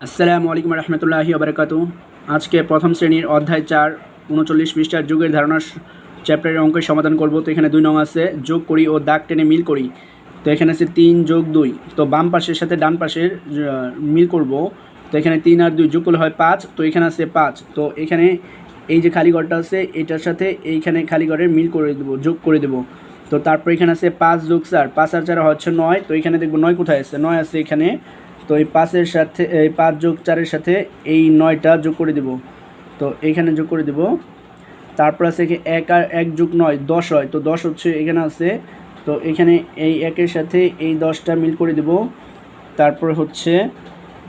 আসসালামু আলাইকুম রহমতুল্লাহি আবরকাত আজকে প্রথম শ্রেণির অধ্যায় চার, উনচল্লিশ পৃষ্ঠার যুগের ধারণা চ্যাপ্টারের অঙ্কের সমাধান করব। তো এখানে দুই নং আছে, যোগ করি ও দাগ টেনে মিল করি। তো এখানে আছে তিন যোগ দুই। তো বাম পাশের সাথে ডান পাশের মিল করব। তো এখানে তিন আর দুই যোগ করলে হয় পাঁচ। তো এখানে আছে পাঁচ। তো এখানে এই যে খালি ঘরটা আছে, এটার সাথে এইখানে খালি মিল করে দেবো, যোগ করে দেবো। তো তারপর এখানে আছে পাঁচ যোগ চার। পাঁচ আর চার হচ্ছে নয়। তো এখানে দেখব নয় কোথায় আছে? নয় আছে এখানে তো এই পাঁচের সাথে, এই পাঁচ যোগ চারের সাথে এই নয়টা যোগ করে দেব। তো এইখানে যোগ করে দেব। তারপর আছে এক আর এক যোগ নয়, দশ হয়। তো দশ হচ্ছে এখানে আছে। তো এখানে এই একের সাথে এই দশটা মিল করে দেব। তারপর হচ্ছে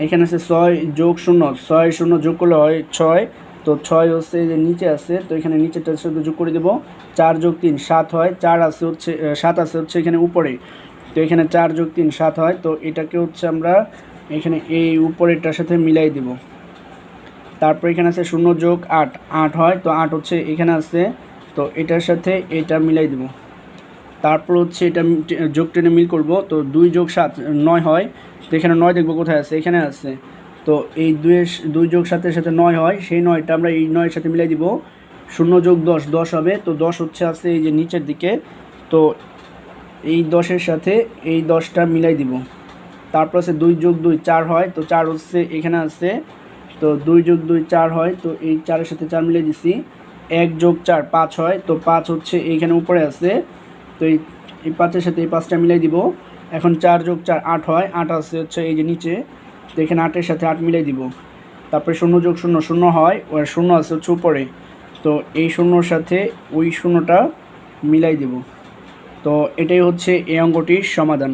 এখানে আছে ছয় যোগ শূন্য, ছয় শূন্য যোগ করলে হয় ছয়। তো ছয় হচ্ছে যে নিচে আছে, তো এখানে নিচেটার সাথে যোগ করে দেব। চার যোগ তিন, সাত হয়। চার আছে হচ্ছে, সাত আছে হচ্ছে এখানে উপরে। তো এখানে চার যোগ তিন, সাত হয়। তো এটাকে হচ্ছে আমরা এখানে এই উপরেরটার সাথে মিলাই দিব। তারপর এখানে আছে শূন্য যোগ আট আট হয়। তো আট হচ্ছে এখানে আছে। তো এটার সাথে এটা মিলাই দিব। তারপর হচ্ছে এটা যোগ টেনে মিল করব। তো দুই যোগ সাত, নয় হয়। তো এখানে নয় দেখব কোথায় আছে? এখানে আছে। তো এই দুইয়ের স- দুই যোগ সাতের সাথে নয় হয়। সেই নয়টা আমরা এই নয়ের সাথে মিলাই দিব। শূন্য যোগ দশ দশ হবে। তো দশ হচ্ছে আছে এই যে নিচের দিকে। তো এই দশের সাথে এই দশটা মিলাই দিব। তারপর আছে দুই যোগ দুই চার হয়, তো চার হচ্ছে এখানে আছে, তো দুই যোগ দুই চার হয়, তো এই চারের সাথে চার মিলাই দিছি। এক যোগ চার পাঁচ হয়, তো পাঁচ হচ্ছে এইখানে উপরে আছে, তো এই এই পাঁচের সাথে এই পাঁচটা মিলাই দিব। এখন চার যোগ চার আট হয়, আট আছে হচ্ছে এই যে নিচে, তো এখানে আটের সাথে আট মিলাই দিব। তারপরে শূন্য যোগ শূন্য শূন্য হয়, আর শূন্য আছে হচ্ছে উপরে, তো এই শূন্যর সাথে ওই শূন্যটা মিলাই দিব। তো এটাই হচ্ছে এই অঙ্গটির সমাধান।